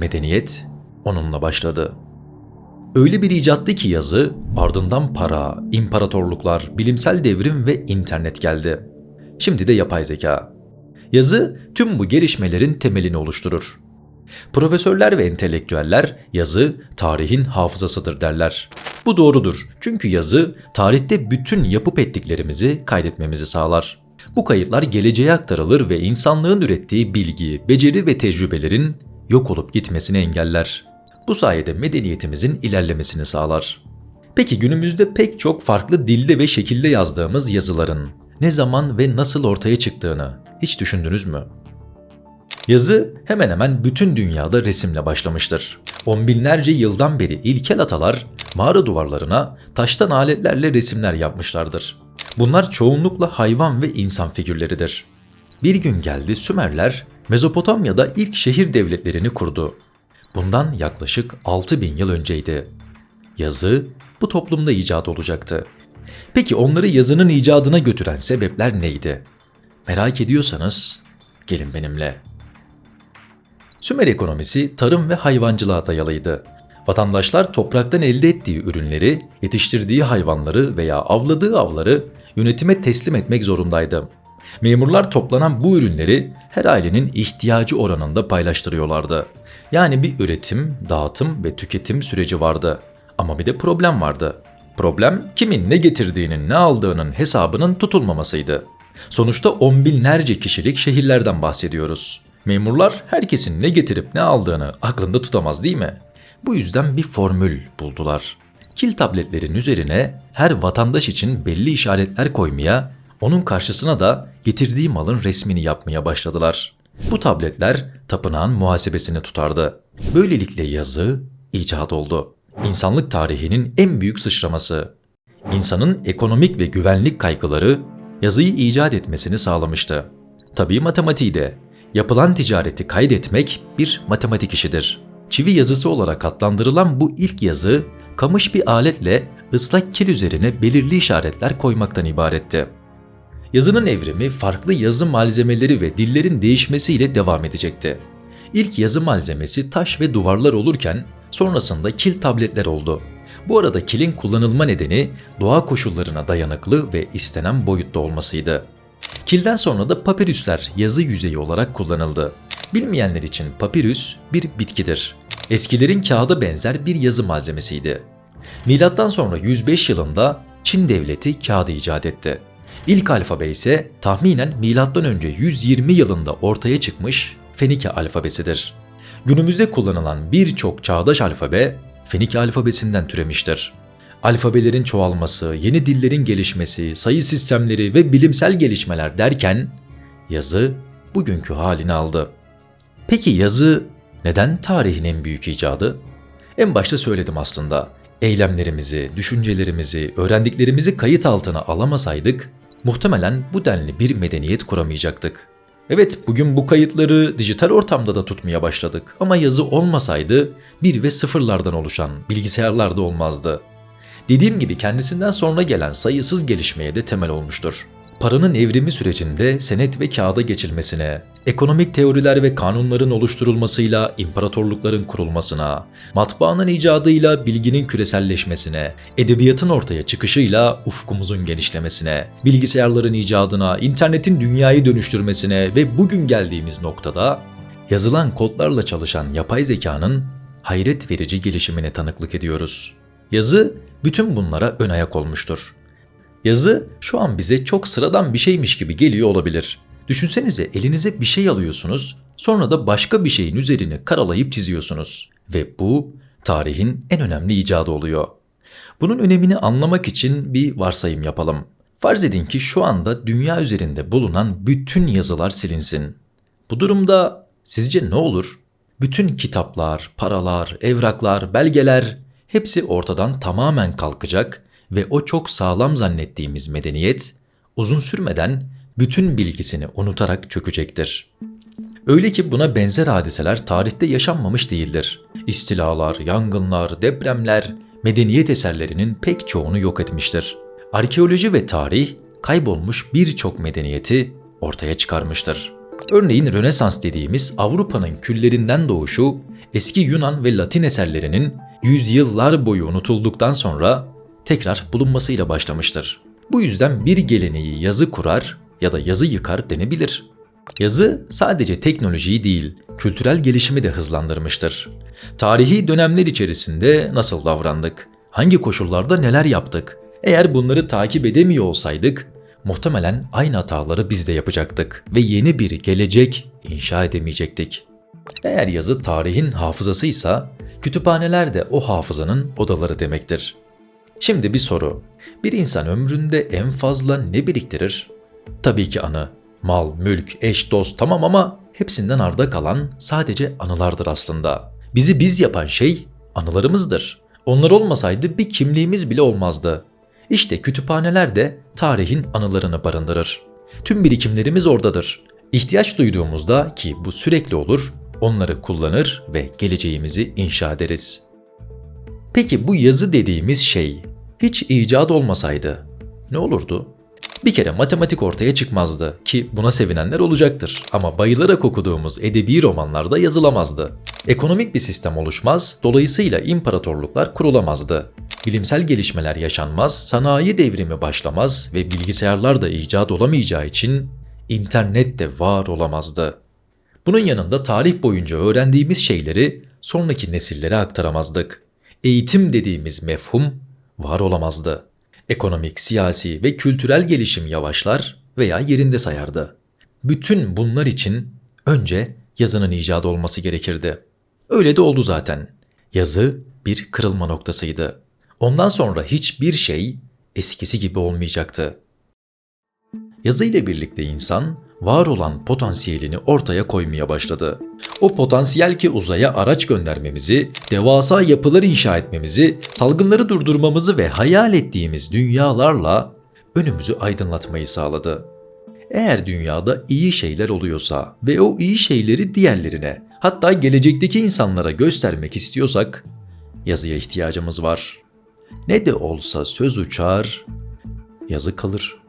medeniyet onunla başladı. Öyle bir icattı ki yazı, ardından para, imparatorluklar, bilimsel devrim ve internet geldi. Şimdi de yapay zeka. Yazı tüm bu gelişmelerin temelini oluşturur. Profesörler ve entelektüeller yazı tarihin hafızasıdır derler. Bu doğrudur. Çünkü yazı tarihte bütün yapıp ettiklerimizi kaydetmemizi sağlar. Bu kayıtlar geleceğe aktarılır ve insanlığın ürettiği bilgi, beceri ve tecrübelerin yok olup gitmesini engeller. Bu sayede medeniyetimizin ilerlemesini sağlar. Peki günümüzde pek çok farklı dilde ve şekilde yazdığımız yazıların ne zaman ve nasıl ortaya çıktığını hiç düşündünüz mü? Yazı hemen hemen bütün dünyada resimle başlamıştır. On binlerce yıldan beri ilkel atalar mağara duvarlarına taştan aletlerle resimler yapmışlardır. Bunlar çoğunlukla hayvan ve insan figürleridir. Bir gün geldi Sümerler Mezopotamya'da ilk şehir devletlerini kurdu. Bundan yaklaşık 6000 yıl önceydi. Yazı bu toplumda icat olacaktı. Peki onları yazının icadına götüren sebepler neydi? Merak ediyorsanız gelin benimle. Sümer ekonomisi tarım ve hayvancılığa dayalıydı. Vatandaşlar topraktan elde ettiği ürünleri, yetiştirdiği hayvanları veya avladığı avları yönetime teslim etmek zorundaydı. Memurlar toplanan bu ürünleri her ailenin ihtiyacı oranında paylaştırıyorlardı. Yani bir üretim, dağıtım ve tüketim süreci vardı. Ama bir de problem vardı. Problem kimin ne getirdiğinin ne aldığının hesabının tutulmamasıydı. Sonuçta on binlerce kişilik şehirlerden bahsediyoruz. Memurlar herkesin ne getirip ne aldığını aklında tutamaz değil mi? Bu yüzden bir formül buldular. Kil tabletlerin üzerine her vatandaş için belli işaretler koymaya, onun karşısına da getirdiği malın resmini yapmaya başladılar. Bu tabletler tapınağın muhasebesini tutardı. Böylelikle yazı icat oldu. İnsanlık tarihinin en büyük sıçraması. İnsanın ekonomik ve güvenlik kaygıları yazıyı icat etmesini sağlamıştı. Tabii matematiği de. Yapılan ticareti kaydetmek bir matematik işidir. Çivi yazısı olarak adlandırılan bu ilk yazı, kamış bir aletle ıslak kil üzerine belirli işaretler koymaktan ibaretti. Yazının evrimi farklı yazı malzemeleri ve dillerin değişmesiyle devam edecekti. İlk yazı malzemesi taş ve duvarlar olurken sonrasında kil tabletler oldu. Bu arada kilin kullanılma nedeni doğa koşullarına dayanıklı ve istenen boyutta olmasıydı. Kilden sonra da papirüsler yazı yüzeyi olarak kullanıldı. Bilmeyenler için papirüs bir bitkidir. Eskilerin kağıda benzer bir yazı malzemesiydi. Milattan sonra 105 yılında Çin devleti kağıdı icat etti. İlk alfabe ise tahminen önce 120 yılında ortaya çıkmış Fenike alfabesidir. Günümüzde kullanılan birçok çağdaş alfabe Fenike alfabesinden türemiştir. Alfabelerin çoğalması, yeni dillerin gelişmesi, sayı sistemleri ve bilimsel gelişmeler derken yazı bugünkü halini aldı. Peki yazı neden tarihin en büyük icadı? En başta söyledim aslında. Eylemlerimizi, düşüncelerimizi, öğrendiklerimizi kayıt altına alamasaydık muhtemelen bu denli bir medeniyet kuramayacaktık. Evet bugün bu kayıtları dijital ortamda da tutmaya başladık ama yazı olmasaydı bir ve sıfırlardan oluşan bilgisayarlar da olmazdı. Dediğim gibi kendisinden sonra gelen sayısız gelişmeye de temel olmuştur. Paranın evrimi sürecinde senet ve kağıda geçilmesine, ekonomik teoriler ve kanunların oluşturulmasıyla imparatorlukların kurulmasına, matbaanın icadıyla bilginin küreselleşmesine, edebiyatın ortaya çıkışıyla ufkumuzun genişlemesine, bilgisayarların icadına, internetin dünyayı dönüştürmesine ve bugün geldiğimiz noktada yazılan kodlarla çalışan yapay zekanın hayret verici gelişimine tanıklık ediyoruz. Yazı bütün bunlara ön ayak olmuştur. Yazı şu an bize çok sıradan bir şeymiş gibi geliyor olabilir. Düşünsenize elinize bir şey alıyorsunuz, sonra da başka bir şeyin üzerine karalayıp çiziyorsunuz. Ve bu tarihin en önemli icadı oluyor. Bunun önemini anlamak için bir varsayım yapalım. Farz edin ki şu anda dünya üzerinde bulunan bütün yazılar silinsin. Bu durumda sizce ne olur? Bütün kitaplar, paralar, evraklar, belgeler hepsi ortadan tamamen kalkacak ve o çok sağlam zannettiğimiz medeniyet uzun sürmeden bütün bilgisini unutarak çökecektir. Öyle ki buna benzer hadiseler tarihte yaşanmamış değildir. İstilalar, yangınlar, depremler medeniyet eserlerinin pek çoğunu yok etmiştir. Arkeoloji ve tarih kaybolmuş birçok medeniyeti ortaya çıkarmıştır. Örneğin Rönesans dediğimiz Avrupa'nın küllerinden doğuşu eski Yunan ve Latin eserlerinin yüzyıllar boyu unutulduktan sonra tekrar bulunmasıyla başlamıştır. Bu yüzden bir geleneği yazı kurar ya da yazı yıkar denebilir. Yazı sadece teknolojiyi değil, kültürel gelişimi de hızlandırmıştır. Tarihi dönemler içerisinde nasıl davrandık? Hangi koşullarda neler yaptık? Eğer bunları takip edemiyor olsaydık, muhtemelen aynı hataları biz de yapacaktık ve yeni bir gelecek inşa edemeyecektik. Eğer yazı tarihin hafızasıysa, kütüphaneler de o hafızanın odaları demektir. Şimdi bir soru. Bir insan ömründe en fazla ne biriktirir? Tabii ki anı. Mal, mülk, eş, dost tamam ama hepsinden arda kalan sadece anılardır aslında. Bizi biz yapan şey anılarımızdır. Onlar olmasaydı bir kimliğimiz bile olmazdı. İşte kütüphaneler de tarihin anılarını barındırır. Tüm birikimlerimiz oradadır. İhtiyaç duyduğumuzda ki bu sürekli olur, onları kullanır ve geleceğimizi inşa ederiz. Peki bu yazı dediğimiz şey hiç icat olmasaydı ne olurdu? Bir kere matematik ortaya çıkmazdı ki buna sevinenler olacaktır ama bayılarak okuduğumuz edebi romanlarda yazılamazdı. Ekonomik bir sistem oluşmaz, dolayısıyla imparatorluklar kurulamazdı. Bilimsel gelişmeler yaşanmaz, sanayi devrimi başlamaz ve bilgisayarlar da icat olamayacağı için internet de var olamazdı. Bunun yanında tarih boyunca öğrendiğimiz şeyleri sonraki nesillere aktaramazdık. Eğitim dediğimiz mefhum var olamazdı. Ekonomik, siyasi ve kültürel gelişim yavaşlar veya yerinde sayardı. Bütün bunlar için önce yazının icadı olması gerekirdi. Öyle de oldu zaten. Yazı bir kırılma noktasıydı. Ondan sonra hiçbir şey eskisi gibi olmayacaktı. Yazı ile birlikte insan var olan potansiyelini ortaya koymaya başladı. O potansiyel ki uzaya araç göndermemizi, devasa yapılar inşa etmemizi, salgınları durdurmamızı ve hayal ettiğimiz dünyalarla önümüzü aydınlatmayı sağladı. Eğer dünyada iyi şeyler oluyorsa ve o iyi şeyleri diğerlerine, hatta gelecekteki insanlara göstermek istiyorsak yazıya ihtiyacımız var. Ne de olsa söz uçar, yazı kalır.''